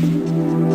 Música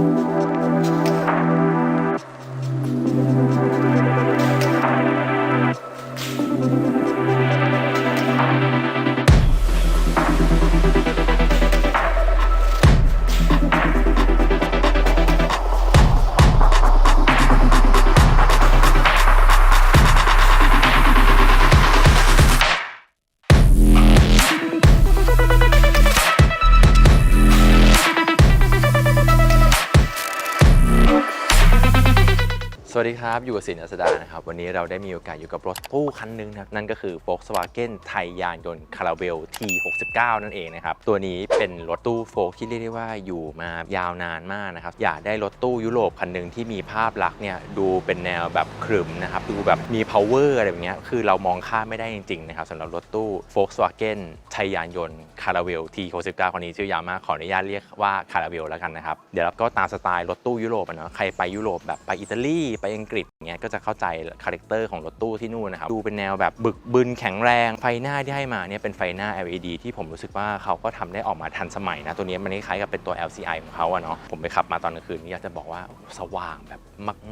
ครับอยู่กับสินอัสดานะครับ วันนี้เราได้มีโอกาสอยู่กับรถตู้คันหนึงนะครับนั่นก็คือ Volkswagen ไทยยานยนต์คาราเวล T69 นั่นเองนะครับ ตัวนี้เป็นรถตู้โฟล์ที่เรียกได้ว่าอยู่มายาวนานมากนะครับ อยากได้รถตู้ยุโรปคันหนึ่งที่มีภาพลักษณ์เนี่ยดูเป็นแนวแบบขรึมนะครับ ดูแบบมี power อะไรแบบเนี้ยคือเรามองข้ามไม่ได้จริง ๆ นะครับสำหรับรถตู้ Volkswagen ไทยยานยนต์คาราเวล T69 คันนี้ชื่อยาวมากขออนุญาตเรียกว่าคาราเวลแล้วกันนะครับเดี๋ยวเราก็ตามสไตล์รถตู้ยุโรปอะเนะใครไปยุโรปแบบไปอิตาลีไปอังกฤษเงี้ยก็จะเข้าใจคาแรคเตอร์ของรถตู้ที่นู่นนะครับดูเป็นแนวแบบบึกบึนแข็งแรงไฟหน้าที่ให้มาเนี่ยเป็นไฟหน้า LED ที่ผมรู้สึกว่าเขาก็ทำได้ออกมาทันสมัยนะ ตัวนี้มันคล้ายๆกับเป็นตัว LCI ของเขาอะเนาะผมไปขับมาตอนกลางคืนนี่อยากจะบอกว่าสว่างแบบ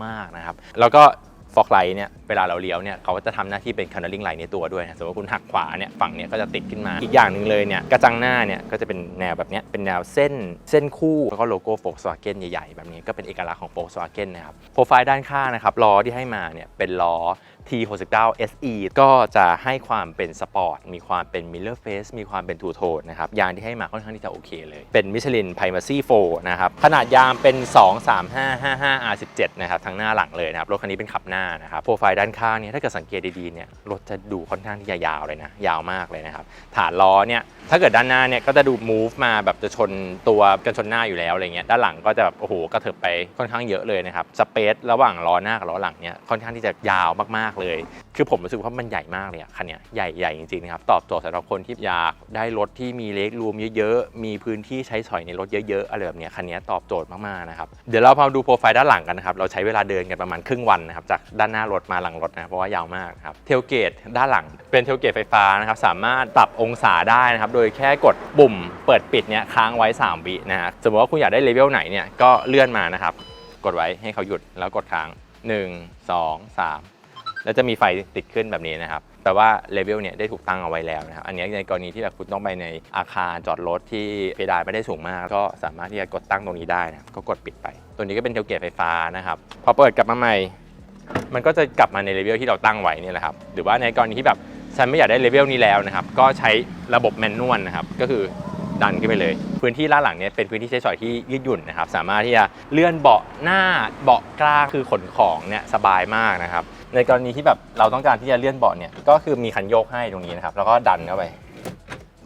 มาก ๆนะครับ แล้วก็ ฟอกไลท์เนี่ยเวลาเราเลี้ยวเนี่ยเขาก็จะทำหน้าที่เป็นคันเนอร์ลิงไลท์ในตัวด้วยนะสมมติว่าคุณหักขวาเนี่ยฝั่งเนี่ยก็จะติดขึ้นมา อีกอย่างหนึ่งเลยเนี่ยกระจังหน้าเนี่ยก็จะเป็นแนวแบบเนี้ยเป็นแนวเส้นเส้นคู่แล้วก็โลโก้ Volkswagen ใหญ่ๆ แบบนี้ก็เป็นเอกลักษณ์ของ Volkswagen นะครับโปรไฟล์ด้านข้างนะครับล้อที่ให้มาเนี่ยเป็นล้อ T69 SE ก็จะให้ความเป็นสปอร์ต มีความเป็น Miller Face มีความเป็นทูโทนนะครับ ยางที่ให้มาค่อนข้างที่จะโอเคเลย เป็น Michelin Primacy 4นะครับ ขนาดยางเป็น 23555 R17 นะครับ ทั้งหน้าหลังเลยนะครับ รถคันนี้เป็นขับหน้านะครับ โปรไฟล์ด้านข้างเนี่ยถ้าเกิดสังเกตดีๆ เนี่ย รถจะดูค่อนข้างที่จะยาวเลยนะ ยาวมากเลยนะครับ ฐานล้อเนี่ย ถ้าเกิดด้านหน้าเนี่ยก็จะดู move มาแบบจะชนตัวกันชนหน้าอยู่แล้วอะไรเงี้ย ด้านหลังก็จะแบบโอ้โหกระเถิบไปค่อนข้างเยอะเลยนะครับ สเปซระหว่างล้อหน้ากับล้อหลังเนี่ยค่อนข้างที่จะยาวมากๆเลย คือผมรู้สึกว่ามันใหญ่มากเลยอะคันเนี้ยใหญ่ใหญ่จริงๆนะครับ ตอบโจทย์สำหรับคนที่อยากได้รถที่มีเล็กรวมเยอะๆ มีพื้นที่ใช้สอยในรถเยอะๆอะไรแบบเนี้ยคันเนี้ยตอบโจทย์มากๆนะครับเดี๋ยวเราพามาดูโปรไฟล์ด้านหลังกันนะครับเราใช้เวลาเดินกันประมาณครึ่งวันนะครับจากด้านหน้ารถมาหลังรถนะเพราะว่ายาวมากครับเทลเกตด้านหลังเป็นเทลเกตไฟฟ้านะครับสามารถปรับองศาได้นะครับโดยแค่กดปุ่มเปิดปิดเนี้ยค้างไว้ 3 วินะฮะสมมติว่าคุณอยากได้เลเวลไหนเนี่ยก็เลื่อนมานะครับกดไว้ให้เขาหยุดแล้วกดค้าง 1 2 3 แล้วจะมีไฟติดขึ้นแบบนี้นะครับแต่ว่าเลเวลเนี่ยได้ถูกตั้งเอาไว้แล้วนะครับอันนี้ในกรณีที่แบบคุณต้องไปในอาคารจอดรถที่เพดานไม่ได้สูงมาก ก็สามารถที่จะกดตั้งตรงนี้ได้นะก็กดปิดไป ตัวนี้ก็เป็นเทลเกตไฟฟ้านะครับพอเปิดกลับมาใหม่ มันก็จะกลับมาในเลเวลที่เราตั้งไว้นี่แหละครับหรือว่าในกรณีที่แบบฉันไม่อยากได้เลเวลนี้แล้วนะครับก็ใช้ระบบแมนนวลนะครับก็คือดันขึ้นไปเลย พื้นที่ด้านหลังเนี่ยเป็นพื้นที่ใช้สอยที่ยืดหยุ่นนะครับ สามารถที่จะเลื่อนเบาะหน้าเบาะกลางคือขนของเนี่ยสบายมากนะครับ ในกรณีที่แบบเราต้องการที่จะเลื่อนเบาะเนี่ยก็คือมีคันโยกให้ตรงนี้นะครับแล้วก็ดันเข้าไป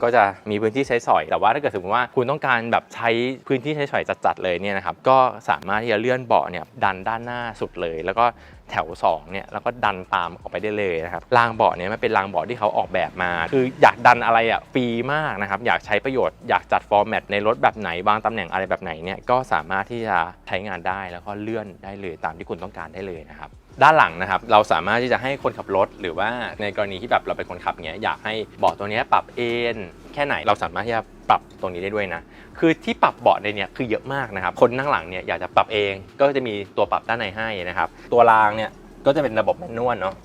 ก็จะมีพื้นที่ใช้สอย แต่ว่าถ้าเกิดสมมติว่าคุณต้องการแบบใช้พื้นที่ใช้สอยจัดๆเลยเนี่ยนะครับ ก็สามารถที่จะเลื่อนเบาะเนี่ยดันด้านหน้าสุดเลย แล้วก็แถว2เนี่ยแล้วก็ดันตามออกไปได้เลยนะครับรางเบาะเนี่ยมันเป็นรางเบาะที่เขาออกแบบมา คืออยากดันอะไรอะฟรีมากนะครับ อยากใช้ประโยชน์อยากจัดฟอร์แมตในรถแบบไหนวางตำแหน่งอะไรแบบไหนเนี่ยก็สามารถที่จะใช้งานได้แล้วก็เลื่อนได้เลยตามที่คุณต้องการได้เลยนะครับ ด้านหลังนะครับ เราสามารถที่จะให้คนขับรถ หรือว่าในกรณีที่แบบเราเป็นคนขับเนี้ยอยากให้เบาะตัวนี้ปรับเอนแค่ไหนเราสามารถที่จะปรับตรงนี้ได้ด้วยนะ คือที่ปรับเบาะในเนี้ยคือเยอะมากนะครับ คนนั่งหลังเนี่ยอยากจะปรับเองก็จะมีตัวปรับด้านในให้นะครับ ตัวรางเนี่ยก็จะเป็นระบบแมนนวลเนาะ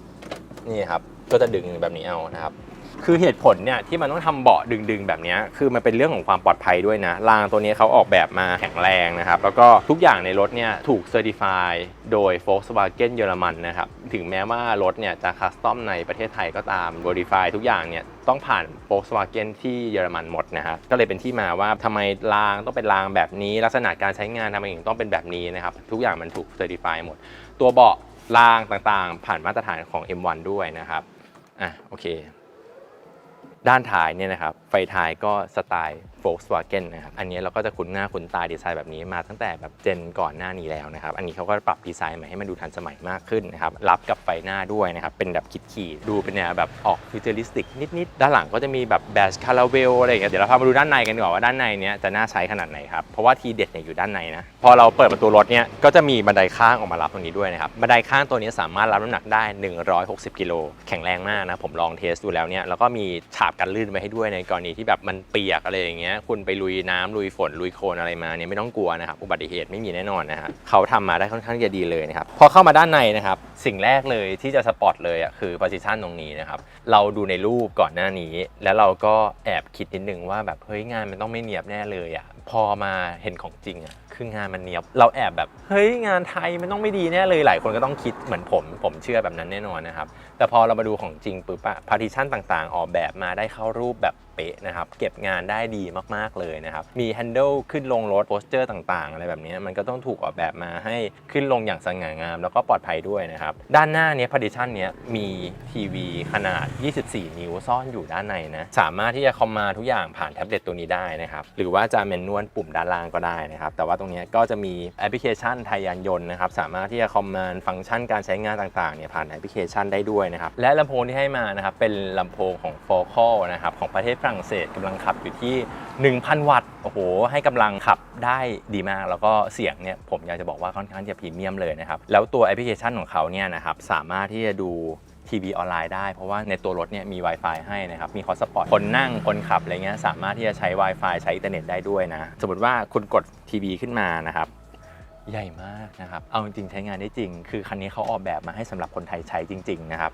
นี่ครับก็จะดึงแบบนี้เอานะครับ คือเหตุผลเนี่ยที่มันต้องทำเบาะดึงๆ แบบนี้คือมันเป็นเรื่องของความปลอดภัยด้วยนะรางตัวนี้เขาออกแบบมาแข็งแรงนะครับ แล้วก็ทุกอย่างในรถเนี่ยถูกเซอร์ติฟายโดย Volkswagen เยอรมันนะครับ ถึงแม้ว่ารถเนี่ยจะคัสตอมในประเทศไทยก็ตาม b o d i f y ทุกอย่างเนี่ยต้องผ่าน Volkswagen ที่เยอรมันหมดนะครับก็เลยเป็นที่มาว่าทำไมรางต้องเป็นรางแบบนี้ ลักษณะการใช้งานทำไมถึงต้องเป็นแบบนี้นะครับ ทุกอย่างมันถูกเซอร์ติฟายหมด ตัวเบาะรางต่างๆ ผ่านมาตรฐานของ M1 ด้วยนะครับอะโอเค ด้านท้ายเนี่ยนะครับไฟท้ายก็สไตล์ Volkswagen นะครับ อันนี้เราก็จะคุ้นหน้าคุ้นตาดีไซน์แบบนี้มาตั้งแต่แบบเจนก่อนหน้านี้แล้วนะครับ อันนี้เขาก็ปรับดีไซน์ใหมาให้มันดูทันสมัยมากขึ้นนะครับ รับกับไฟหน้าด้วยนะครับ เป็นแบบคิดขี่ดูเป็นแนวแบบออกฟิวเจอริสติกนิดๆ ด้านหลังก็จะมีแบบแบชคาราเวลอะไรอย่างเงี้ย เดี๋ยวเราพามาดูด้านในกันดีกว่าว่าด้านในเนี้ยจะน่าใช้ขนาดไหนครับ เพราะว่าทีเด็ดเนี่ยอยู่ด้านในนะ พอเราเปิดประตูรถเนี่ยก็จะมีบันไดข้างออกมารับตรงนี้ด้วยนะครับ บันไดข้างตัวนี้สามารถรับน้ำหนักได้ 160กิโลแข็งแรงมากนะผมลองเทสดูแล้วเนี่ยแล้วก็มีฉาบกันลื่นไว้ให้ด้วยในกรณีที่แบบมันเปียกอะไรอย่างเงี้ยคุณไปลุยน้ำลุยฝนลุยโคลนอะไรมาเนี่ยไม่ต้องกลัวนะครับอุบัติเหตุไม่มีแน่นอนนะฮะเขาทำมาได้ค่อนข้างจะดีเลยนะครับพอเข้ามาด้านในนะครับสิ่งแรกเลยที่จะสปอตเลยอะคือ position ตรงนี้นะครับเราดูในรูปก่อนหน้านี้ แล้วเราก็แอบคิดนิดนึงว่าแบบเฮ้ยงานมันต้องไม่เนียบแน่เลยอะพอมาเห็นของจริงอะคืองานมันเนียบเราแอบแบบเฮ้ยงานไทยมันต้องไม่ดีแน่เลยหลายคนก็ต้องคิดเหมือนผม ผมเชื่อแบบนั้นแน่นอนนะครับแต่พอเรามาดูของจริงปุ๊บอะพาร์ติชันต่างๆ ออกแบบมาได้เข้ารูปแบบ เป๊ะนะครับ เก็บงานได้ดีมากๆเลยนะครับ มีแฮนเดิลขึ้นลงรถโปสเจอร์ต่างๆ อะไรแบบนี้มันก็ต้องถูกออกแบบมาให้ขึ้นลงอย่างสง่างาม แล้วก็ปลอดภัยด้วยนะครับ ด้านหน้าเนี้ยพาร์ติชันเนี้ยมีทีวีขนาด 24 นิ้วซ่อนอยู่ด้านในนะสามารถที่จะคอมมาทุกอย่างผ่านแท็บเล็ตตัวนี้ได้นะครับหรือว่าจะเมนนวลปุ่มด้านล่างก็ได้นะครับแต่ว่าตรงนี้ก็จะมีแอปพลิเคชันไทยยานยนต์นะครับสามารถที่จะคอมมานด์ฟังก์ชันการใช้งานต่างๆเนี่ยผ่านแอปพลิเคชันได้ด้วยนะครับและลำโพงที่ให้มานะครับเป็นลำโพงของ f o c a l นะครับของประเทศฝรั่งเศสกำลังขับอยู่ที่ 1,000 วัตต์โอ้โหให้กำลังขับได้ดีมาก แล้วก็เสียงเนี่ยผมอยากจะบอกว่าค่อนข้างจะพรีเมียมเลยนะครับ แล้วตัวแอปพลิเคชันของเขาเนี่ยนะครับสามารถที่จะดูทีวีออนไลน์ได้เพราะว่าในตัวรถเนี่ยมี Wi-Fi ให้นะครับ มีฮอสปอร์ตคนนั่งคนขับอะไรเงี้ยสามารถที่จะใช้ Wi-Fi ใช้อินเทอร์เน็ตได้ด้วยนะ สมมติว่าคุณกดทีวีขึ้นมานะครับใหญ่มากนะครับ เอาจริงใช้งานได้จริง คือคันนี้เขาออกแบบมาให้สำหรับคนไทยใช้จริง ๆ นะครับ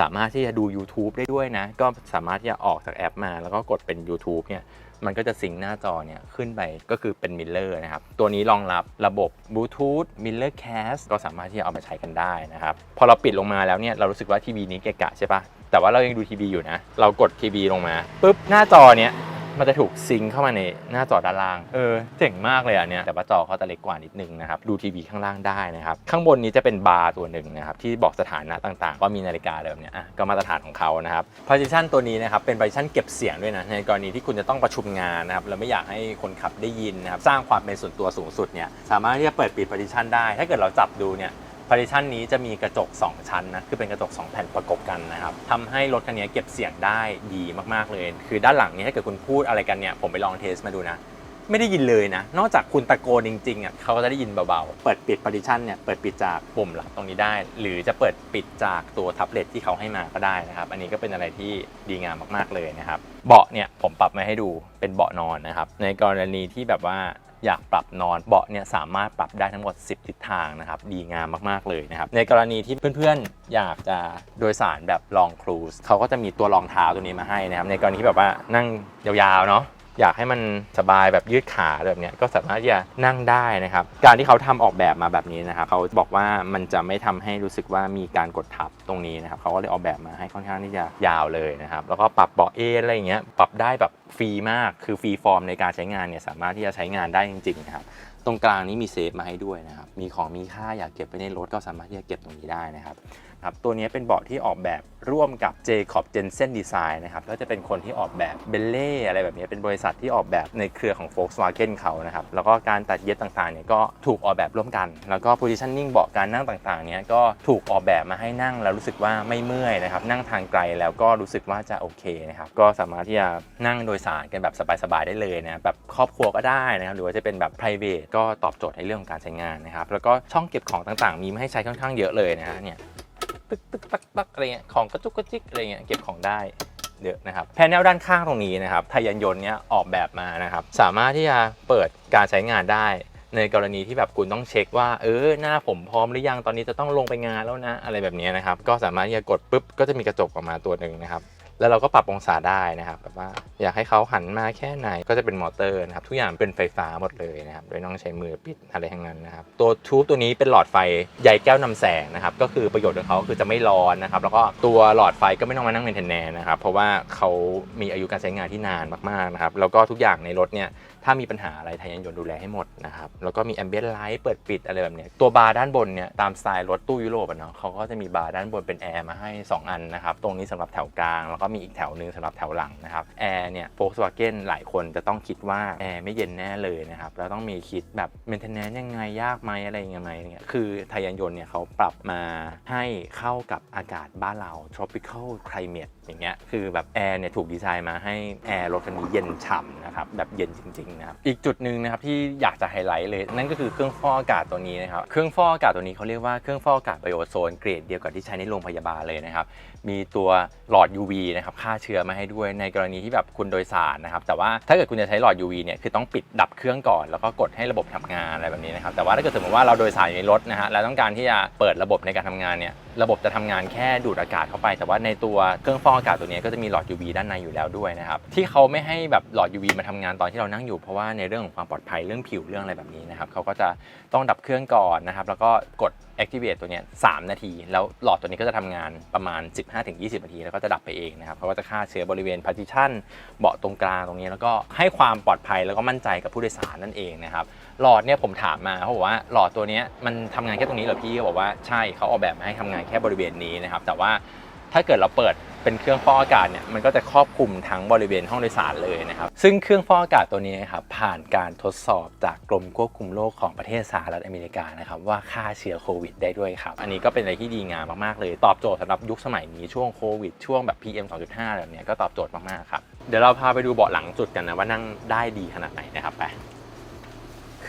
สามารถที่จะดู YouTube ได้ด้วยนะ ก็สามารถที่จะออกจากแอปมา แล้วก็กดเป็น YouTube เนี่ยมันก็จะซิงหน้าจอเนี่ยขึ้นไปก็คือเป็นมิลเลอร์นะครับ ตัวนี้รองรับระบบบลูทูธมิลเลอร์แคสก็สามารถที่จะเอามาใช้กันได้นะครับ พอเราปิดลงมาแล้วเนี่ยเรารู้สึกว่าทีวีนี้เกะกะใช่ปะแต่ว่าเรายังดูทีวีอยู่นะ เรากดทีวีลงมาปุ๊บหน้าจอเนี่ย มันจะถูกซิงค์เข้ามาในหน้าจอด้านล่าง เออ เจ๋งมากเลยอะเนี่ยแต่ว่าจอเขาจะเล็กกว่านิดนึงนะครับ ดูทีวีข้างล่างได้นะครับ ข้างบนนี้จะเป็นบาร์ตัวหนึ่งนะครับ ที่บอกสถานะต่างๆก็มีนาฬิกาแบบเนี้ยอะก็มาตรฐานของเขานะครับ partition ตัวนี้นะครับ เป็น partition เก็บเสียงด้วยนะ ในกรณีที่คุณจะต้องประชุมงานนะครับ แล้วไม่อยากให้คนขับได้ยินนะครับ สร้างความเป็นส่วนตัวสูงสุดเนี่ย สามารถที่จะเปิดปิด partition ได้ ถ้าเกิดเราจับดูเนี่ยพาริชันนี้จะมีกระจก 2 ชั้นนะ คือเป็นกระจก 2 แผ่นประกบกันนะครับทำให้รถคันนี้เก็บเสียงได้ดีมากๆเลย คือด้านหลังนี้ถ้าเกิดคุณพูดอะไรกันเนี่ย ผมไปลองเทสมาดูนะ ไม่ได้ยินเลยนะ นอกจากคุณตะโกนจริงๆอะเขาก็จะได้ยินเบาๆ เปิดปิดพาริชันเนี่ย เปิดปิดจากปุ่มหลักตรงนี้ได้ หรือจะเปิดปิดจากตัวแท็บเล็ตที่เขาให้มาก็ได้นะครับ อันนี้ก็เป็นอะไรที่ดีงามมากๆเลยนะครับ เบาะเนี่ยผมปรับมาให้ดูเป็นเบาะนอนนะครับ ในกรณีที่แบบว่า อยากปรับนอนเบาะเนี่ยสามารถปรับได้ทั้งหมด 10 ทิศทางนะครับ ดีงามมากๆเลยนะครับ ในกรณีที่เพื่อนๆ อยากจะโดยสารแบบลองครูสเขาก็จะมีตัวรองเท้าตัวนี้มาให้นะครับ ในกรณีที่แบบว่านั่งยาวๆเนาะ อยากให้มันสบายแบบยืดขาแบบนี้ก็สามารถที่จะนั่งได้นะครับ การที่เขาทำออกแบบมาแบบนี้นะครับเขาบอกว่ามันจะไม่ทำให้รู้สึกว่ามีการกดทับตรงนี้นะครับเขาก็เลยออกแบบมาให้ค่อนข้างที่จะยาวเลยนะครับแล้วก็ปรับเบาะเอนอะไรอย่างเงี้ยปรับได้แบบฟรีมากคือฟรีฟอร์มในการใช้งานเนี่ยสามารถที่จะใช้งานได้จริงๆนะครับตรงกลางนี้มีเซฟมาให้ด้วยนะครับมีของมีค่าอยากเก็บไว้ในรถก็สามารถที่จะเก็บตรงนี้ได้นะครับ ครับตัวนี้เป็นเบาะที่ออกแบบร่วมกับ Jacob Jensen Design นะครับแล้วจะเป็นคนที่ออกแบบเบลเล่อะไรแบบนี้เป็นบริษัทที่ออกแบบในเครือของ Volkswagen เขานะครับแล้วก็การตัดเย็บต่างๆเนี่ยก็ถูกออกแบบร่วมกัน แล้วก็ positioning เบาะการนั่งต่างๆเนี่ยก็ถูกออกแบบมาให้นั่งแล้วรู้สึกว่าไม่เมื่อยนะครับนั่งทางไกลแล้วก็รู้สึกว่าจะโอเคนะครับก็สามารถที่จะนั่งโดยสารกันแบบสบายๆได้เลยนะแบบครอบครัวก็ได้นะครับหรือว่าจะเป็นแบบ private ก็ตอบโจทย์ในเรื่องของการใช้งานนะครับแล้วก็ช่องเก็บของต่างๆ มีมาให้ใช้ค่อนข้างเยอะเลยนะฮะเนี่ย ตึกตึกตักตักอะไรเงี้ยของกระจุกกระจิกอะไรเงี้ยเก็บของได้เยอะนะครับแผนลด้านข้างตรงนี้นะครับไทยยานยนต์เนี้ยออกแบบมานะครับสามารถที่จะเปิดการใช้งานได้ ในกรณีที่แบบคุณต้องเช็คว่าเออหน้าผมพร้อมหรือยังตอนนี้จะต้องลงไปงานแล้วนะอะไรแบบนี้นะครับก็สามารถที่จะกดปุ๊บก็จะมีกระจกออกมาตัวหนึ่งนะครับ แล้วเราก็ปรับองศาได้นะครับแบบว่าอยากให้เขาหันมาแค่ไหนก็จะเป็นมอเตอร์นะครับทุกอย่างเป็นไฟฟ้าหมดเลยนะครับโดยน้องใช้มือปิดอะไรทั้งนั้นนะครับตัวทูบตัวนี้เป็นหลอดไฟใยแก้วนำแสงนะครับก็คือประโยชน์ของเขาคือจะไม่ร้อนนะครับแล้วก็ตัวหลอดไฟก็ไม่ต้องมานั่งเมนเทนแนนนะครับเพราะว่าเขามีอายุการใช้งานที่นานมากๆนะครับแล้วก็ทุกอย่างในรถเนี่ยถ้ามีปัญหาอะไรทยยานยนต์ดูแลให้หมดนะครับแล้วก็มีแอมเบียนไลท์เปิดปิดอะไรแบบเนี้ยตัวบาร์ด้านบนเนี่ยตามสไตล์รถตู้ยุโรปอะเนาะเขาก็จะมีบาร์ด้านบนเป็นแอร์มาให้ 2 อันนะครับตรงนี้สำหรับแถวกลางแล้วก็มีอีกแถวหนึ่งสำหรับแถวหลังนะครับแอร์เนี่ย Volkswagen หลายคนจะต้องคิดว่าแอร์ไม่เย็นแน่เลยนะครับแล้วต้องมีคิดแบบ maintenance ยังไงยากไหมอะไรยังไงเงี้ยคือไทยยานยนต์เนี่ยเขาปรับมาให้เข้ากับอากาศบ้านเรา tropical climate อย่างเงี้ยคือแบบแอร์เนี่ยถูกดีไซน์มาให้แอร์รถคันนี้เย็นฉ่ำนะครับแบบเย็นจริงงนะครับอีกจุดหนึ่งนะครับที่อยากจะไฮไลท์เลย นั่นก็คือเครื่องฟอกอากาศตัวนี้นะครับเครื่องฟอกอากาศตัวนี้เขาเรียกว่าเครื่องฟอกอากาศไบโอโซนเกรดเดียวกับที่ใช้ในโรงพยาบาลเลยนะครับ มีตัวหลอด UV นะครับฆ่าเชื้อมาให้ด้วยในกรณีที่แบบคุณโดยสารนะครับแต่ว่าถ้าเกิดคุณจะใช้หลอด UV เนี่ยคือต้องปิดดับเครื่องก่อนแล้วก็กดให้ระบบทำงานอะไรแบบนี้นะครับแต่ว่าถ้าเกิดสมมติว่าเราโดยสารอยู่ในรถนะฮะแล้วต้องการที่จะเปิดระบบในการทำงานเนี่ย ระบบจะทำงานแค่ดูดอากาศเข้าไป แต่ว่าในตัวเครื่องฟอกอากาศตัวนี้ก็จะมีหลอด UV ด้านในอยู่แล้วด้วยนะครับ ที่เขาไม่ให้แบบหลอด UV มาทำงานตอนที่เรานั่งอยู่เพราะว่าในเรื่องของความปลอดภัยเรื่องผิวเรื่องอะไรแบบนี้นะครับเขาก็จะต้องดับเครื่องก่อนนะครับ แล้วก็กด activate ตัวนี้3นาที แล้วหลอดตัวนี้ก็จะทำงานประมาณ 15-20 นาที แล้วก็จะดับไปเองนะครับเขาก็จะฆ่าเชื้อบริเวณ partition เบาะตรงกลางตรงนี้ แล้วก็ให้ความปลอดภัยแล้วก็มั่นใจกับผู้โดยสารนั่นเองนะครับหลอดเนี่ยผมถามมาเขาบอกว่าหลอดตัวนี้มันทำงานแค่ตรงนี้เหรอพี่เขาบอกว่าใช่เขาออกแบบมาให้ทำงานแค่บริเวณนี้นะครับ แต่ว่าถ้าเกิดเราเปิดเป็นเครื่องฟอกอากาศเนี่ยมันก็จะครอบคลุมทั้งบริเวณห้องโดยสารเลยนะครับ ซึ่งเครื่องฟอกอากาศตัวนี้ครับผ่านการทดสอบจากกรมควบคุมโรคของประเทศสหรัฐอเมริกานะครับว่าฆ่าเชื้อโควิดได้ด้วยครับ อันนี้ก็เป็นอะไรที่ดีงามมากๆเลย ตอบโจทย์สำหรับยุคสมัยนี้ช่วงโควิด ช่วงแบบ PM 2.5แบบเนี้ยก็ตอบโจทย์มากๆครับเดี๋ยวเราพาไปดูเบาะหลังสุดกันนะว่านั่งได้ดีขนาดไหนนะครับไป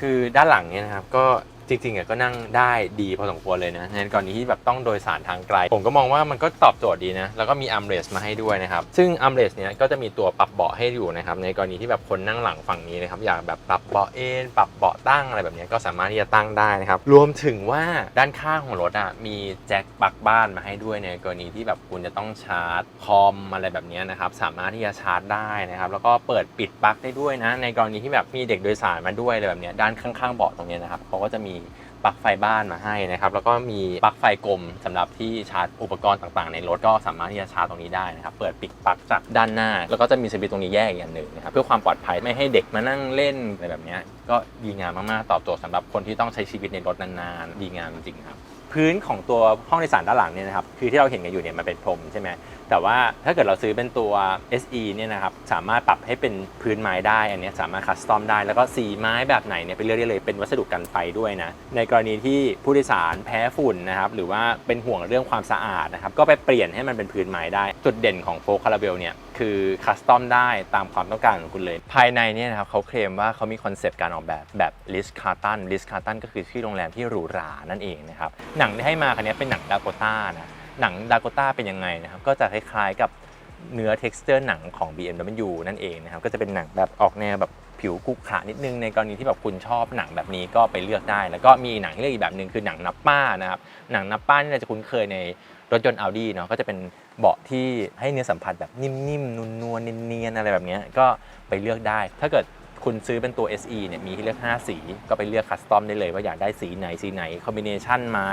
คือด้านหลังเนี่ยนะครับก็ จริงๆอะก็นั่งได้ดีพอสมควรเลยนะในกรณีที่แบบต้องโดยสารทางไกล ผมก็มองว่ามันก็ตอบโจทย์ดีนะ แล้วก็มีอัมเรสมาให้ด้วยนะครับ ซึ่งอัมเรสเนี้ยก็จะมีตัวปรับเบาะให้อยู่นะครับ ในกรณีที่แบบคนนั่งหลังฝั่งนี้นะครับ อยากแบบปรับเบาะเอนปรับเบาะตั้งอะไรแบบนี้ก็สามารถที่จะตั้งได้นะครับ รวมถึงว่าด้านข้างของรถอะมีแจ็คปลั๊กบ้านมาให้ด้วยในกรณีที่แบบคุณจะต้องชาร์จคอมอะไรแบบนี้นะครับ สามารถที่จะชาร์จได้นะครับ แล้วก็เปิดปิดปลั๊กได้ด้วยนะ ในกรณีที่แบบมีเด็กโดยสารมาด้วยอะไรแบบนี้ด้านข้างๆเบาะตรงนี้นะครับเขาก็จะมีปลั๊กไฟบ้านมาให้นะครับแล้วก็มีปลั๊กไฟกลมสำหรับที่ชาร์จอุปกรณ์ต่างๆ ในรถก็สามารถที่จะชาร์จตรงนี้ได้นะครับเปิดปิดปลั๊กจากด้านหน้า แล้วก็จะมีสวิตช์ตรงนี้แยกอีกอย่างหนึ่งนะครับเพื่อความปลอดภัยไม่ให้เด็กมานั่งเล่นอะไรแบบนี้ก็ดีงามมากๆตอบโจทย์สำหรับคนที่ต้องใช้ชีวิตในรถนานๆดีงามจริงครับ พื้นของตัวห้องโดยสารด้านหลังเนี่ยนะครับคือที่เราเห็นกันอยู่เนี่ยมันเป็นพรมใช่ไหมแต่ว่าถ้าเกิดเราซื้อเป็นตัว SE เนี่ยนะครับสามารถปรับให้เป็นพื้นไม้ได้ อันนี้สามารถคัสตอมได้แล้วก็สีไม้แบบไหนเนี่ยไปเลือกได้เลยเป็นวัสดุกันไฟด้วยนะในกรณีที่ผู้โดยสารแพ้ฝุ่นนะครับหรือว่าเป็นห่วงเรื่องความสะอาดนะครับก็ไปเปลี่ยนให้มันเป็นพื้นไม้ได้ จุดเด่นของโฟคาราเบลเนี่ยคือคัสตอมได้ตามความต้องการของคุณเลย ภายในเนี่ยนะครับเขาเคลมว่าเขามีคอนเซปต์การออกแบบแบบลิสคาร์ตันลิสคาร์ตันก็คือชื่อโรงแรมที่หรูหรานั่นเองนะครับหนังที่ให้มาคันนี้เป็นหนังดาโกต้านะหนังดาโกต้าเป็นยังไงนะครับก็จะคล้ายๆกับเนื้อ texture หนังของ BMW นั่นเองนะครับก็จะเป็นหนังแบบออกแนวแบบ ผิวกุกขระนิดนึงในกรณีที่แบบคุณชอบหนังแบบนี้ก็ไปเลือกได้ แล้วก็มีหนังที่เลือกอีกแบบหนึ่งคือหนังนับป้านะครับหนังนับป้านี่เราจะคุ้นเคยในรถยนต์ Audi เนาะก็จะเป็นเบาะที่ให้เนื้อสัมผัสแบบนิ่มๆนวลๆเนียนๆอะไรแบบนี้ก็ไปเลือกได้ ถ้าเกิดคุณซื้อเป็นตัว SE เนี่ยมีให้เลือก 5 สี ก็ไปเลือกคัสตอมได้เลยว่าอยากได้สีไหนสีไหนคอมบิเนชันไม้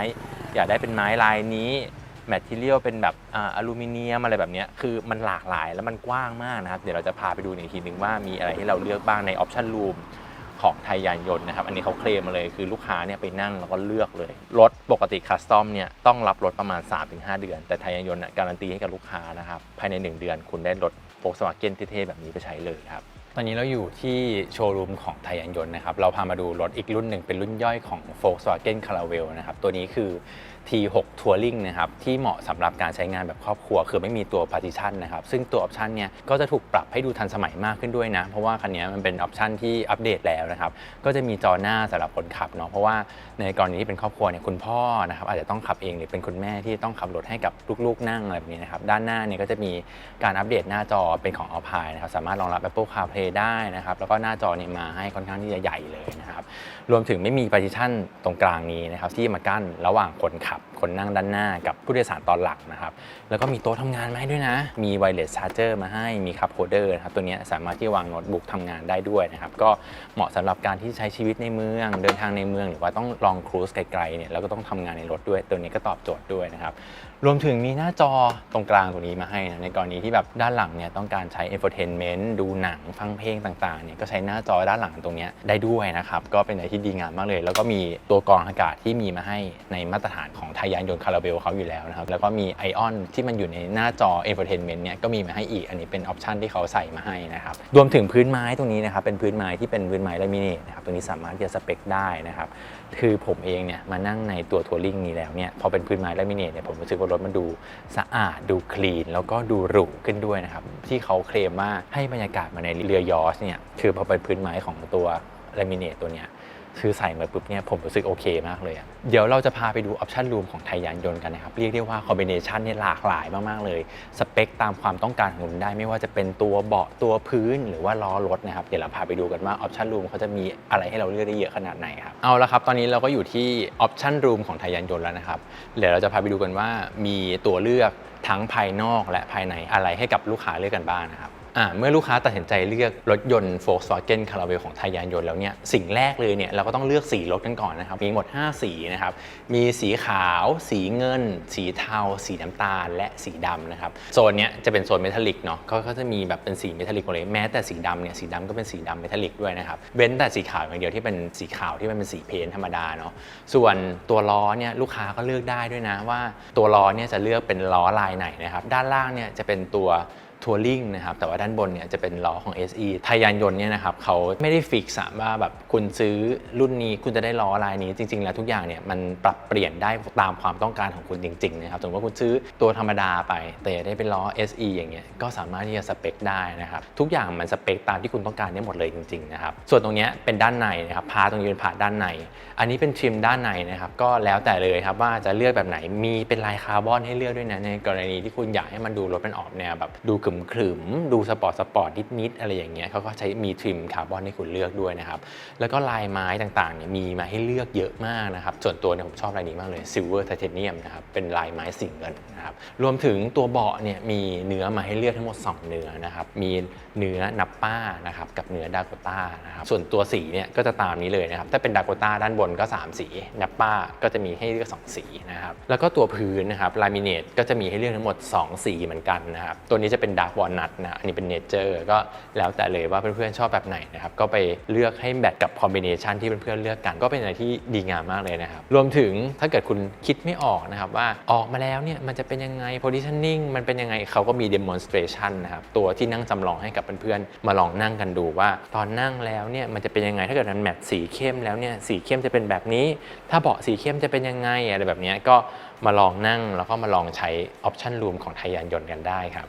อยากได้เป็นไม้ลายนี้ แมทเทียลเป็นแบบอลูมิเนียมอะไรแบบนี้คือมันหลากหลายแล้วมันกว้างมากนะครับ เดี๋ยวเราจะพาไปดูในอีกทีนึงว่ามีอะไรให้เราเลือกบ้างในออปชั่นรูมของไทยยานยนต์นะครับ อันนี้เขาเคลมมาเลยคือลูกค้าเนี่ยไปนั่งแล้วก็เลือกเลย รถปกติคัสตอมเนี่ยต้องรับรถประมาณ 3-5 เดือน แต่ไทยยานยนต์การันตีให้กับลูกค้านะครับภายใน 1 เดือน คุณได้รถโฟล์ s w วาเก้นเท่ๆแบบนี้ไปใช้เลยครับตอนนี้เราอยู่ที่โชว์รูมของไทยยานยนต์นะครับ เราพามาดูรถอีกรุ่นหนึ่งเป็นรุ่นย่อยของ Volkswagen Caravelle นะครับ ตัวนี้คือ T6 Touring นะครับที่เหมาะสำหรับการใช้งานแบบครอบครัว คือไม่มีตัว partition นะครับซึ่งตัวออปชันเนี่ยก็จะถูกปรับให้ดูทันสมัยมากขึ้นด้วยนะ เพราะว่าคันนี้มันเป็นออปชันที่อัปเดตแล้วนะครับก็จะมีจอหน้าสำหรับคนขับเนาะเพราะว่าในกรณีที่เป็นครอบครัวเนี่ยคุณพ่อนะครับอาจจะต้องขับเองหรือเป็นคุณแม่ที่ต้องขับรถให้กับลูกๆนั่งอะไรแบบนี้นะครับด้านหน้าเนี่ยก็จะมีการอัปเดตหน้าจอเป็นของ Alpine นะครับสามารถรองรับ Apple CarPlay ได้นะครับแล้วก็หน้าจอเนี่ยมาให้ค่อนข้างที่จะใหญ่เลยนะครับรวมถึงไม่มี partition ตรงกลางนี้นะครับที่มากั้นระหว่างคนขับคนนั่งด้านหน้ากับผู้โดยสารตอนหลังนะครับ แล้วก็มีโต๊ะทำงานมาให้ด้วยนะ มีไวเลสชาร์เจอร์มาให้ มีคัพโฮเดอร์นะครับ ตัวนี้สามารถที่วางโน้ตบุ๊กทำงานได้ด้วยนะครับ ก็เหมาะสำหรับการที่ใช้ชีวิตในเมือง เดินทางในเมืองหรือว่าต้องลองครูซไกลๆเนี่ย แล้วก็ต้องทำงานในรถด้วย ตัวนี้ก็ตอบโจทย์ด้วยนะครับ รวมถึงมีหน้าจอตรงกลางตัวนี้มาให้นะในกรณีที่แบบด้านหลังเนี่ยต้องการใช้ infotainment ดูหนังฟังเพลงต่างๆเนี่ยก็ใช้หน้าจอด้านหลังตรงนี้ได้ด้วยนะครับก็เป็นอะไรที่ดีงามมากเลย แล้วก็มีตัวกรองอากาศที่มีมาให้ในมาตรฐานของไทยยานยนต์คาราเบลเขาอยู่แล้วนะครับแล้วก็มีไอออนที่มันอยู่ในหน้าจอ infotainment เนี่ยก็มีมาให้อีกอันนี้เป็นออปชันที่เขาใส่มาให้นะครับรวมถึงพื้นไม้ตรงนี้นะครับเป็นพื้นไม้ที่เป็นพื้นไม้ลามิเนตนะครับตรงนี้สามารถที่จะสเปคได้นะครับ คือผมเองเนี่ยมานั่งในตัวทัวริงนี้แล้วเนี่ยพอเป็นพื้นไม้และมิเนตเนี่ยผมรู้สึกว่ารถมันดูสะอาดดูคลีน แล้วก็ดูหรูขึ้นด้วยนะครับ ที่เขาเคลมว่าให้บรรยากาศมาในเรือยอชเนี่ยคือพอเป็นพื้นไม้ของตัวลามิเนตตัวเนี้ย คือใส่มาปุ๊บเนี่ยผมรู้สึกโอเคมากเลยอะเดี๋ยวเราจะพาไปดูออปชันรูมของไทยยานยนต์กันนะครับ เรียกได้ว่าคอมบิเนชันเนี่ยหลากหลายมากๆเลย สเปคตามความต้องการของคุณได้ไม่ว่าจะเป็นตัวเบาะตัวพื้นหรือว่าล้อรถนะครับ เดี๋ยวเราพาไปดูกันว่าออปชันรูมเขาจะมีอะไรให้เราเลือกได้เยอะขนาดไหนครับ เอาละครับตอนนี้เราก็อยู่ที่ออปชันรูมของไทยยานยนต์แล้วนะครับ เดี๋ยวเราจะพาไปดูกันว่ามีตัวเลือกทั้งภายนอกและภายในอะไรให้กับลูกค้าเลือกกันบ้างนะครับ เมื่อลูกค้าตัดสินใจเลือกรถยนต์ Volkswagen Caravelle ของไทยยานยนต์แล้วเนี่ยสิ่งแรกเลยเนี่ยเราก็ต้องเลือกสีรถกันก่อนนะครับ มีหมด 5 สีนะครับ มีสีขาว สีเงิน สีเทา สีน้ำตาล และสีดำนะครับ โซนเนี้ยจะเป็นโซนเมทัลลิกเนาะเขาก็จะมีแบบเป็นสีเมทัลลิกหมดเลยแม้แต่สีดำเนี่ยสีดำก็เป็นสีดำเมทัลลิกด้วยนะครับเว้นแต่สีขาวอย่างเดียวที่เป็นสีขาวที่มันเป็นสีเพนท์ธรรมดาเนาะส่วนตัวล้อเนี่ยลูกค้าก็เลือกได้ด้วยนะว่า ตัวล้อเนี่ยจะเลือกเป็นล้อลายไหนนะครับด้านล่างเนี่ยจะเป็นตัว ทัวริงนะครับแต่ว่าด้านบนเนี่ยจะเป็นล้อของ SE ไทยยานยนต์เนี่ยนะครับเขาไม่ได้ฟิกซ์ว่าแบบคุณซื้อรุ่นนี้คุณจะได้ล้อลายนี้จริง ๆ แล้วทุกอย่างเนี่ยมันปรับเปลี่ยนได้ตามความต้องการของคุณจริงๆนะครับสมมติว่าคุณซื้อตัวธรรมดาไป แต่ได้เป็นล้อ SE อย่างเงี้ยก็สามารถที่จะสเปคได้นะครับทุกอย่างมันสเปคตามที่คุณต้องการได้หมดเลยจริงๆนะครับส่วนตรงเนี้ยเป็นด้านในนะครับพาตรงนี้เป็นพาด้านใน อันนี้เป็นทริมด้านในนะครับก็แล้วแต่เลยครับว่าจะเลือกแบบไหนมีเป็นลายคาร์บอนให้เลือกด้วยนะในกรณีที่คุณอยากให้มันดูรถเป็นออกแนวแบบดูขรึมดูสปอร์ตสปอร์ตนิดๆอะไรอย่างเงี้ยเขาก็ใช้มีทริมคาร์บอนให้คุณเลือกด้วยนะครับแล้วก็ลายไม้ต่างๆเนี่ยมีมาให้เลือกเยอะมากนะครับส่วนตัวเนี่ยผมชอบลายนี้มากเลยซิลเวอร์ไทเทเนียมนะครับเป็นลายไม้สีเงินนะครับรวมถึงตัวเบาะเนี่ยมีเนื้อมาให้เลือกทั้งหมด 2 เนื้อนะครับมีเนื้อนับป้านะครับกับเนื้อดาโกต้านะครับส่วนตัวสีเนี่ยก็จะตามนี้เลยนะครับถ้าเป็นดาโกต้าด้านบนก็ 3 สีนับป้าก็จะมีให้เลือก 2 สีนะครับแล้วก็ตัวพื้นนะครับลามิเนตก็จะมีให้เลือกทั้งหมด 2 สีเหมือนกันนะครับตัวนี้จะเป็นดาร์กวอลนัทนะอันนี้เป็นเนเจอร์ก็แล้วแต่เลยว่าเพื่อนๆชอบแบบไหนนะครับก็ไปเลือกให้แบทกับคอมบิเนชันที่เพื่อนๆเลือกกัน ก็เป็นอะไรที่ดีงามมากเลยนะครับ รวมถึงถ้าเกิดคุณคิดไม่ออกนะครับว่าออกมาแล้วเนี่ยมันจะเป็นยังไง positioning มันเป็นยังไงเขาก็มี demonstration นะครับตัวที่นั่งจำลองให้กับเพื่อนๆมาลองนั่งกันดูว่า ตอนนั่งแล้วเนี่ยมันจะเป็นยังไงถ้าเกิดมันแมทสีเข้มแล้วเนี่ยสีเข้มจะเป็นแบบนี้ ถ้าเบาะสีเข้มจะเป็นยังไงอะไรแบบนี้ก็มาลองนั่งแล้วก็มาลองใช้ option room ของไทยยานยนต์กันได้ครับ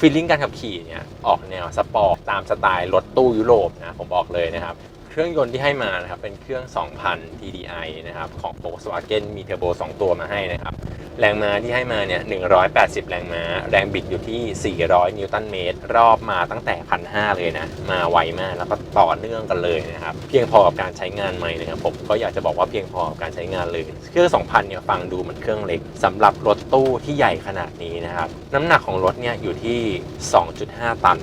ฟีลลิ่งการขับขี่เนี่ยออกแนวสปอร์ตตามสไตล์รถตู้ยุโรปนะผมบอกเลยนะครับ เครื่องยนต์ที่ให้มานะครับเป็นเครื่อง 2,000 TDI นะครับของ Volkswagen มีเทอร์โบ 2 ตัวมาให้นะครับ แรงม้าที่ให้มาเนี่ย 180 แรงม้า แรงบิดอยู่ที่ 400 นิวตันเมตร รอบมาตั้งแต่ 1,500 เลยนะ มาไวมากแล้วก็ต่อเนื่องกันเลยนะครับ เพียงพอกับการใช้งานไหมนะครับผมก็อยากจะบอกว่าเพียงพอกับการใช้งานเลย เครื่อง 2,000 เนี่ยฟังดูเหมือนเครื่องเล็กสำหรับรถตู้ที่ใหญ่ขนาดนี้นะครับน้ำหนักของรถเนี่ยอยู่ที่ 2.5 ตัน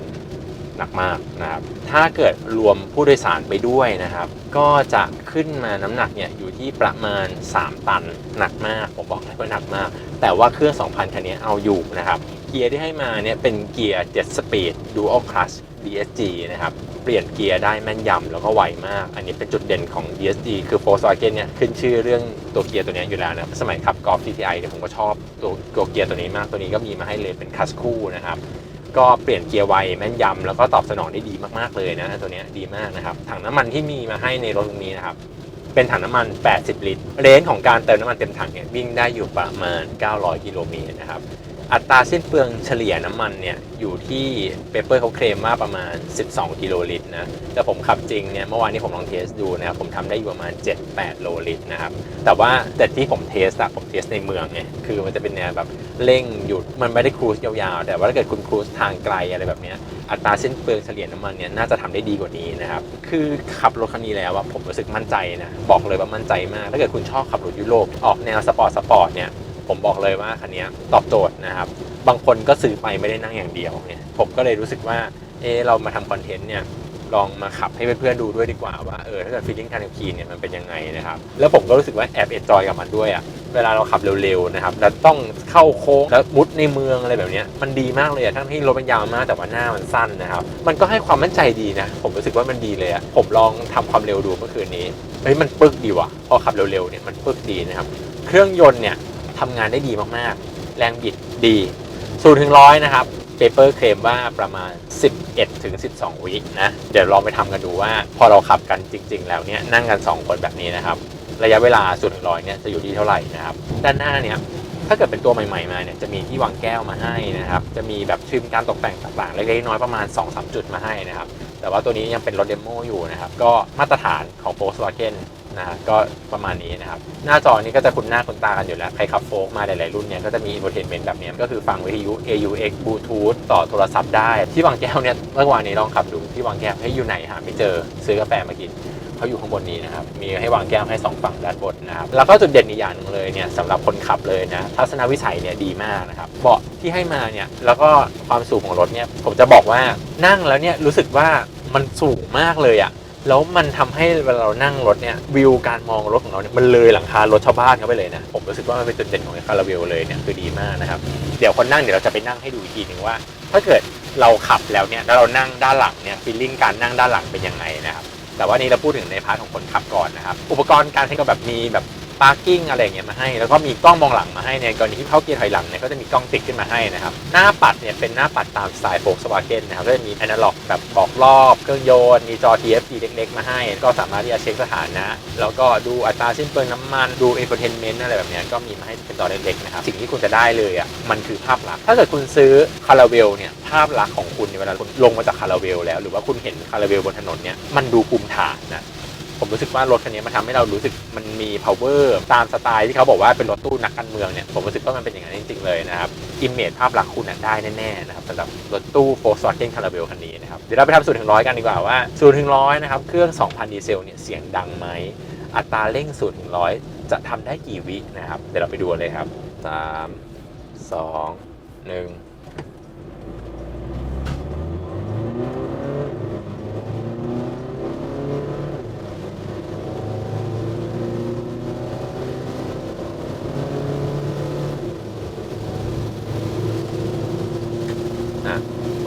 หนักมากนะครับ ถ้าเกิดรวมผู้โดยสารไปด้วยนะครับ ก็จะขึ้นมาน้ำหนักเนี่ยอยู่ที่ประมาณ 3 ตันหนักมากผมบอกเลยว่าหนักมาก แต่ว่าเครื่อง 2,000 คันนี้เอาอยู่นะครับ เกียร์ที่ให้มาเนี่ยเป็นเกียร์7 Speed Dual Clutch DSG นะครับ เปลี่ยนเกียร์ได้แม่นยำแล้วก็ไวมาก อันนี้เป็นจุดเด่นของ DSG คือ Volkswagen เนี่ยขึ้นชื่อเรื่องตัวเกียร์ตัวนี้อยู่แล้วนะ สมัยขับกอล์ฟ GTI เนี่ยผมก็ชอบตัวตัวเกียร์ตัวนี้มาก ตัวนี้ก็มีมาให้เลยเป็นคัสคู่นะครับ ก็เปลี่ยนเกียร์ไวแม่นยำแล้วก็ตอบสนองได้ดีมากๆเลยนะตัวนี้ดีมากนะครับถังน้ำมันที่มีมาให้ในรถตรงนี้นะครับเป็นถังน้ำมัน 80 ลิตร เรนจ์ของการเติมน้ำมันเต็มถังเนี่ยวิ่งได้อยู่ประมาณ 900 กิโลเมตรนะครับ อัตราสิ้นเปลืองเฉลี่ยน้ำมันเนี่ย อยู่ที่เปเปอร์เขาเคลมว่าประมาณ 12 กิโลลิตรนะแต่ผมขับจริงเนี่ยเมื่อวานนี้ผมลองเทสดูนะครับผมทำได้อยู่ประมาณ 7-8 โลลิตรนะครับ แต่ว่าแต่ที่ผมเทสอะผมเทสในเมืองไงคือมันจะเป็นแนวแบบเร่งหยุดมันไม่ได้ครูซยาวๆ แต่ว่าถ้าเกิดคุณครูซทางไกลอะไรแบบเนี้ยอัตราสิ้นเปลืองเฉลี่ยน้ำมันเนี่ยน่าจะทำได้ดีกว่านี้นะครับคือขับรถคันนี้แล้วอะผมรู้สึกมั่นใจนะบอกเลยว่ามั่นใจมาก ถ้าเกิดคุณชอบขับรถยุโรปออกแนวสปอร์ตสปอร์ตเนี่ย ผมบอกเลยว่าคันนี้ตอบโจทย์นะครับ บางคนก็ซื้อไปไม่ได้นั่งอย่างเดียวเนี่ยผมก็เลยรู้สึกว่าเออเรามาทำคอนเทนต์เนี่ยลองมาขับให้เพื่อนๆดูด้วยดีกว่าว่าเออถ้าเกิดฟีลลิ่งการขับขี่เนี่ยมันเป็นยังไงนะครับ แล้วผมก็รู้สึกว่าแอบเอนจอยกับมันด้วยอะ่ะเวลาเราขับเร็วๆนะครับ แล้วต้องเข้าโค้งแล้วมุดในเมืองอะไรแบบนี้มันดีมากเลยอะทั้งที่รถมันยาวมากแต่ว่าหน้ามันสั้นนะครับ มันก็ให้ความมั่นใจดีนะ ผมรู้สึกว่ามันดีเลยอะผมลองทำความเร็วดูเมื่อคืนนี้เฮ้ยมันปึกดีว่ะพอขับเร็วๆเนี่ยมันปึกดีนะครับ เครื่องยนต์เนี่ย ทำงานได้ดีมากๆ แรงบิดดีศูนย์ถึงร้อยนะครับเปเปอร์เคลมว่าประมาณ 11ถึง12 วินะ เดี๋ยวลองไปทำกันดูว่า พอเราขับกันจริง ๆ แล้วเนี่ยนั่งกัน 2 คนแบบนี้นะครับ ระยะเวลา0ูนย์ร้อยเนี่ยจะอยู่ที่เท่าไหร่นะครับ ด้านหน้าเนี่ยถ้าเกิดเป็นตัวใหม่ๆมาเนี่ยจะมีที่วางแก้วมาให้นะครับ จะมีแบบทริมการตกแต่งต่างๆเล็กๆน้อยๆประมาณ 2-3 จุดมาให้นะครับ แต่ว่าตัวนี้ยังเป็นรถเดโมอยู่นะครับ ก็มาตรฐานของ Volkswagen นะก็ประมาณนี้นะครับ หน้าจอนี้ก็จะคุ้นหน้าคุ้นตากันอยู่แล้ว ใครขับโฟกมาหลาย ๆ รุ่นเนี่ยก็จะมี infotainment แบบนี้ก็คือฟังวิทยุ AUX Bluetooth ต่อโทรศัพท์ได้ ที่วางแก้วเนี่ยเมื่อวานนี้ลองขับดูที่วางแก้วให้อยู่ไหนหาไม่เจอซื้อกาแฟมากินเขาอยู่ข้างบนนี้นะครับ มีให้วางแก้วให้สองฝั่งด้านบนนะครับ แล้วก็จุดเด่นอีกอย่างหนึงเลยเนี่ยสำหรับคนขับเลยนะ ทัศนวิสัยเนี่ยดีมากนะครับ เบาะที่ให้มาเนี่ย แล้วก็ความสูงของรถเนี่ย ผมจะบอกว่านั่งแล้วเนี่ยรู้สึกว่ามันสูงมากเลยอะ แล้วมันทำให้เวลาเรานั่งรถเนี่ยวิวการมองรถของเราเนี่ยมันเลยหลังคารถชาวบ้านเข้าไปเลยนะ ผมรู้สึกว่ามันเป็นจุดเด่นของคาราเวลเลยเนี่ยคือดีมากนะครับ เดี๋ยวคนนั่งเดี๋ยวเราจะไปนั่งให้ดูอีกทีหนึ่งว่า ถ้าเกิดเราขับแล้วเนี่ยแล้วเรานั่งด้านหลังเนี่ยฟีลลิ่งการนั่งด้านหลังเป็นยังไงนะครับแต่ว่านี้เราพูดถึงในพาร์ทของคนขับก่อนนะครับ อุปกรณ์การใช้ก็แบบมีแบบ พาร์กิ้งอะไรเงี้ยมาให้ แล้วก็มีกล้องมองหลังมาให้ในกรณีที่เข้าเกียร์ถอยหลังเนี่ยก็จะมีกล้องติดขึ้นมาให้นะครับ หน้าปัดเนี่ยเป็นหน้าปัดตามสไตล์โฟล์ s w a g e n นนะครับก็จะมีแอนะล็อกแบบบอกรอบเครื่องยนต์มีจอ TFT เล็กๆ มาให้ ก็สามารถที่จะเช็คสถานะ แล้วก็ดูอัตราสิ้นเปลืองน้ำมันดู infotainment อะไรแบบนี้ก็มีมาให้เป็นจอเล็กๆนะครับสิ่งที่คุณจะได้เลยอะมันคือภาพลักษณ์ถ้าเกิดคุณซื้อคาราเวลเนี่ยภาพลักษณ์ของคุณเนี่ยเวลาลงมาจากคาราเวลแล้ว หรือว่าคุณเห็นคาราเวลบนถนนเนี่ยมันดูภูมิฐานนะ ผมรู้สึกว่ารถคันนี้มันทำให้เรารู้สึกมันมี power ตามสไตล์ที่เขาบอกว่าเป็นรถตู้นักการเมืองเนี่ยผมรู้สึกว่ามันเป็นอย่างนั้นจริงๆเลยนะครับอิมเมจภาพลักษณ์คุณได้แน่ๆนะครับสำหรับรถตู้โฟล์สวอตเก้งคาราเบลคันนี้นะครับเดี๋ยวเราไปทำสูตรถึงร้อยกันดีกว่าว่าสูตรถึงร้อยนะครับเครื่อง 2,000 ดีเซลเนี่ยเสียงดังไหมอัตราเร่งสูตรถึงร้อยจะทำได้กี่วินะครับเดี๋ยวเราไปดูเลยครับ 3 2 1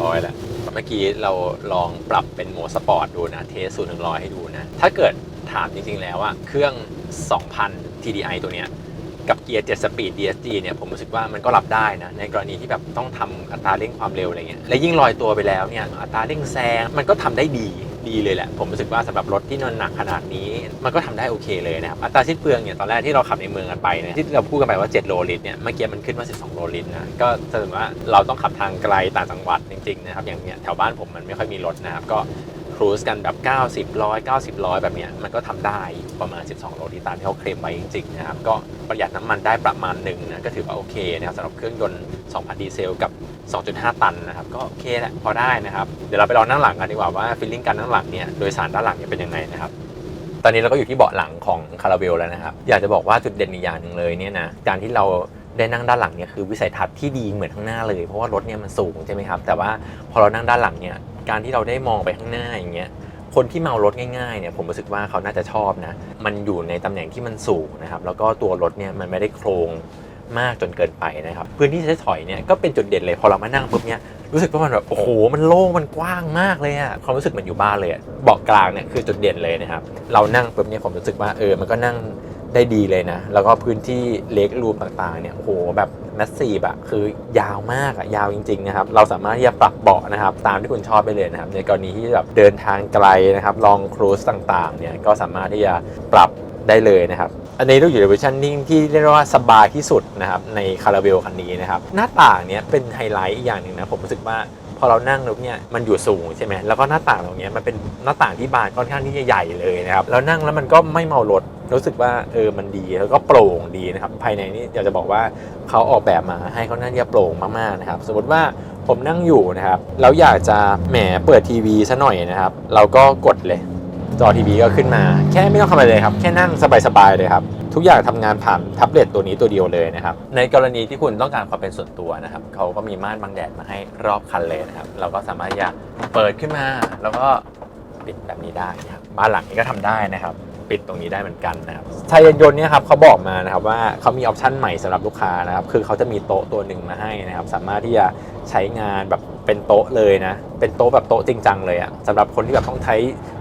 ร้อยแล้วเมื่อกี้เราลองปรับเป็นโหมดสปอร์ตดูนะเทสสูตรหนึ่งร้อยให้ดูนะ ถ้าเกิดถามจริงๆแล้วอะเครื่อง 2,000 TDI ตัวเนี้ยกับเกียร์7สปีด DSG เนี่ยผมรู้สึกว่ามันก็รับได้นะ ในกรณีที่แบบต้องทำอัตราเร่งความเร็วอะไรเงี้ยและยิ่งลอยตัวไปแล้วเนี่ยอัตราเร่งแซงมันก็ทำได้ดี ดีเลยแหละ ผมรู้สึกว่าสำหรับรถที่นอนหนักขนาดนี้ มันก็ทำได้โอเคเลยนะครับอัตราสิ้นเปลืองเนี่ยตอนแรกที่เราขับในเมืองกันไปเนี่ยที่เราพูดกันไปว่า 7 โลลิตรเนี่ยเมื่อกี้มันขึ้นมา 12 โลลิตรนะก็แสดงว่าเราต้องขับทางไกลต่างจังหวัดจริงๆนะครับอย่างเนี้ยแถวบ้านผมมันไม่ค่อยมีรถนะครับก็ครูซกันแบบ 90 100 90 100แบบเนี้ยมันก็ทำได้ประมาณ 12 โลลิตรตามที่เขาเคลมไว้จริงๆนะครับก็ประหยัดน้ำมันได้ประมาณหนึ่งนะก็ถือว่าโอเคนะครับสำหรับเครื่องยนต์ 2,000 ดีเซลกับ 2.5 ตันนะครับ ก็โอเคแหละพอได้นะครับ เดี๋ยวเราไปลองนั่งหลังกันดีกว่าว่าฟีลลิ่งการนั่งหลังเนี่ยโดยสารด้านหลังเนี่ยเป็นยังไงนะครับตอนนี้เราก็อยู่ที่เบาะหลังของคาราเวลแล้วนะครับ อยากจะบอกว่าจุดเด่นอีกอย่างหนึ่งเลยเนี่ยนะการที่เราได้นั่งด้านหลังเนี่ยคือวิสัยทัศน์ที่ดีเหมือนข้างหน้าเลย เพราะว่ารถเนี่ยมันสูงใช่ไหมครับ แต่ว่าพอเรานั่งด้านหลังเนี่ยการที่เราได้มองไปข้างหน้าอย่างเงี้ยคนที่เมารถง่ายๆเนี่ยผมรู้สึกว่าเขาน่าจะชอบนะมันอยู่ในตำแหน่งที่มันสูงนะครับแล้วก็ตัวรถเนี่ยมันไม่ได้โครง มากจนเกินไปนะครับพื้นที่ใช้ถอยเนี่ยก็เป็นจุดเด่นเลยพอเรามานั่งปุ๊บเนี่ยรู้สึกว่ามันแบบโอ้โหมันโล่งมันกว้างมากเลยอะความรู้สึกเหมือนอยู่บ้านเลยเบาะกลางเนี่ยคือจุดเด่นเลยนะครับเรานั่งปุ๊บเนี่ยผมรู้สึกว่าเออมันก็นั่งได้ดีเลยนะ แล้วก็พื้นที่เล็กรูมต่างๆเนี่ยโอ้โหแบบแมสซีฟอะคือยาวมากอะยาวจริงๆนะครับเราสามารถที่จะปรับเบาะนะครับตามที่คุณชอบไปเลยนะครับในกรณีที่แบบเดินทางไกลนะครับลองครูซต่างๆเนี่ยก็สามารถที่จะปรับได้เลยนะครับ อันนี้เราอยู่ในเวอร์ชันนิ่งที่เรียกว่าสบายที่สุดนะครับในคาราเวลคันนี้นะครับหน้าต่างเนี้ยเป็นไฮไลท์อีกอย่างหนึ่งนะผมรู้สึกว่าพอเรานั่งแล้วเนี่ยมันอยู่สูงใช่ไหมแล้วก็หน้าต่างตรงเนี้ยมันเป็นหน้าต่างที่บานค่อนข้างที่จะใหญ่เลยนะครับแล้วนั่งแล้วมันก็ไม่เมารถรู้สึกว่าเออมันดีแล้วก็โปร่งดีนะครับภายในนี้อยากจะบอกว่าเขาออกแบบมาให้เขาน่าจะโปร่งมากๆนะครับ สมมติว่าผมนั่งอยู่นะครับแล้วอยากจะแหมเปิดทีวีซะหน่อยนะครับ เราก็กดเลย จอทีวีก็ขึ้นมา แค่ไม่ต้องทำอะไรเลยครับ แค่นั่งสบายๆเลยครับ ทุกอย่างทำงานผ่านแท็บเล็ตตัวนี้ตัวเดียวเลยนะครับ ในกรณีที่คุณต้องการความเป็นส่วนตัวนะครับเขาก็มีม่านบังแดดมาให้รอบคันเลยนะครับ เราก็สามารถที่จะเปิดขึ้นมา แล้วก็ปิดแบบนี้ได้นะครับบ้านหลังนี้ก็ทำได้นะครับ ปิดตรงนี้ได้เหมือนกันนะครับชายยนต์เนี่ยครับเขาบอกมานะครับว่าเขามีออปชั่นใหม่สำหรับลูกค้านะครับ คือเขาจะมีโต๊ะตัวหนึ่งมาให้นะครับ สามารถที่จะใช้งานแบบ เป็นโต๊ะเลยนะ เป็นโต๊ะแบบโต๊ะจริงจังเลยอะสำหรับคนที่แบบต้องใช้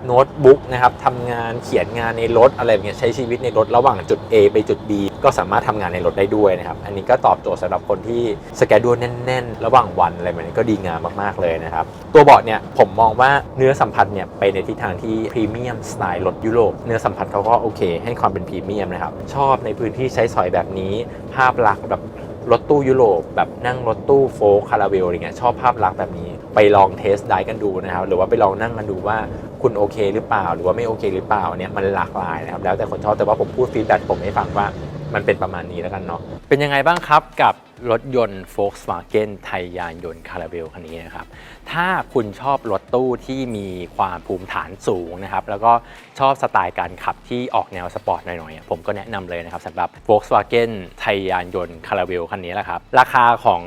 โน้ตบุ๊กนะครับทำงานเขียนงานในรถอะไรแบบเงี้ยใช้ชีวิตในรถระหว่างจุด A ไปจุด B ก็สามารถทำงานในรถได้ด้วยนะครับ อันนี้ก็ตอบโจทย์สำหรับคนที่สแกดูแน่น ๆ ระหว่างวันอะไรแบบนี้ก็ดีงามมากๆเลยนะครับ ตัวเบาะเนี่ยผมมองว่าเนื้อสัมผัสเนี่ยไปในทิศทางที่พรีเมียมสไตล์รถยุโรปเนื้อสัมผัสเขาก็โอเค ให้ความเป็นพรีเมียมนะครับชอบในพื้นที่ใช้สอยแบบนี้ภาพลักษณ์แบบ รถตู้ยุโรปแบบนั่งรถตู้โฟล์คาราเวลอะไรเงี้ยชอบภาพลักษณ์แบบนี้ไปลองเทสได้กันดูนะครับ หรือว่าไปลองนั่งกันดูว่าคุณโอเคหรือเปล่า หรือว่าไม่โอเคหรือเปล่าเนี่ยมันหลากหลายนะครับแล้วแต่คนชอบแต่ว่าผมพูดฟีดแบ็กผมให้ฟังว่ามันเป็นประมาณนี้แล้วกันเนาะเป็นยังไงบ้างครับกับ รถยนต์ Volkswagen ไทยยานยนต์คาราเบลคันนี้นะครับ ถ้าคุณชอบรถตู้ที่มีความภูมิฐานสูงนะครับ แล้วก็ชอบสไตล์การขับที่ออกแนวสปอร์ตหน่อยๆ ผมก็แนะนำเลยนะครับสำหรับ Volkswagen ไทยยานยนต์คาราเบลคันนี้แหละครับ ราคาของ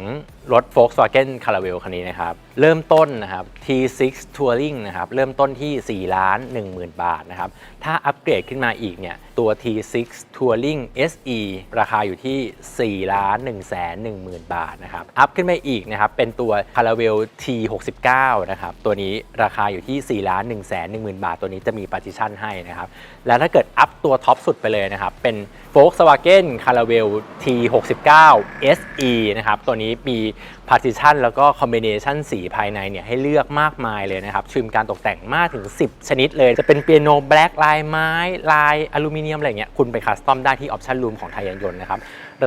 รถ Volkswagen คาราเวลคันนี้นะครับเริ่มต้นนะครับ T6 Touring นะครับเริ่มต้นที่ 4 ล้าน 1 0,000 บาทนะครับถ้าอัปเกรดขึ้นมาอีกเนี่ยตัว T6 Touring SE ราคาอยู่ที่ 4 ล้าน1แสน1 0,000 บาทนะครับอัพขึ้นไปอีกนะครับเป็นตัว c a r a v e l T69 นะครับตัวนี้ราคาอยู่ที่ 4 ล้าน1แสน1 0,000 บาท ตัวนี้จะมี partition ให้นะครับแล้วถ้าเกิดอัพตัวท็อปสุดไปเลยนะครับเป็น Volkswagen c a r a v e l T69 SE นะครับตัวนี้มี partition แล้วก็ combination สีภายในเนี่ยให้เลือกมากมายเลยนะครับชิมการตกแต่งมากถึง 10 ชนิดเลย จะเป็นเปียโนแบล็กลายไม้ ลายอลูมิเนียมอะไรเงี้ยคุณไปคัสตอมได้ที่ Option Room ของไทยยานยนต์นะครับ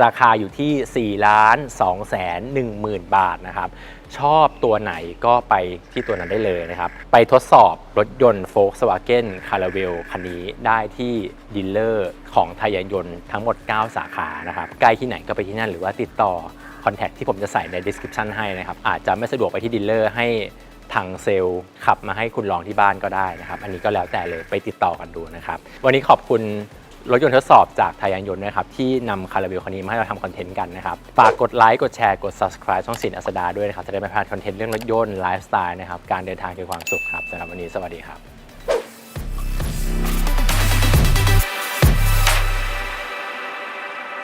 ราคาอยู่ที่ 4 ล้าน2แสน1หมื่นบาทนะครับชอบตัวไหนก็ไปที่ตัวนั้นได้เลยนะครับ ไปทดสอบรถยนต์ Volkswagen c a r a v e l คันนี้ได้ที่ดีลเลอร์ของไทยยนยนต์ทั้งหมด 9 สาขานะครับ ใกล้ที่ไหนก็ไปที่นั่นหรือว่าติดต่อ คอนแทคที่ผมจะใส่ใน description ให้นะครับ อาจจะไม่สะดวกไปที่ดีลเลอร์ให้ทางเซลล์ขับมาให้คุณลองที่บ้านก็ได้นะครับ อันนี้ก็แล้วแต่เลยไปติดต่อกันดูนะครับ วันนี้ขอบคุณรถยนต์ทดสอบจากไทยยานยนต์นะครับ ที่นำคาราเบลคันนี้มาให้เราทำคอนเทนต์กันนะครับ ฝากกดไลค์กดแชร์กด subscribe ช่องสินอัสดาด้วยนะครับ จะได้ไม่พลาดคอนเทนต์เรื่องรถยนต์ไลฟ์สไตล์นะครับ การเดินทางคือความสุขครับสำหรับวันนี้สวัสดีครับ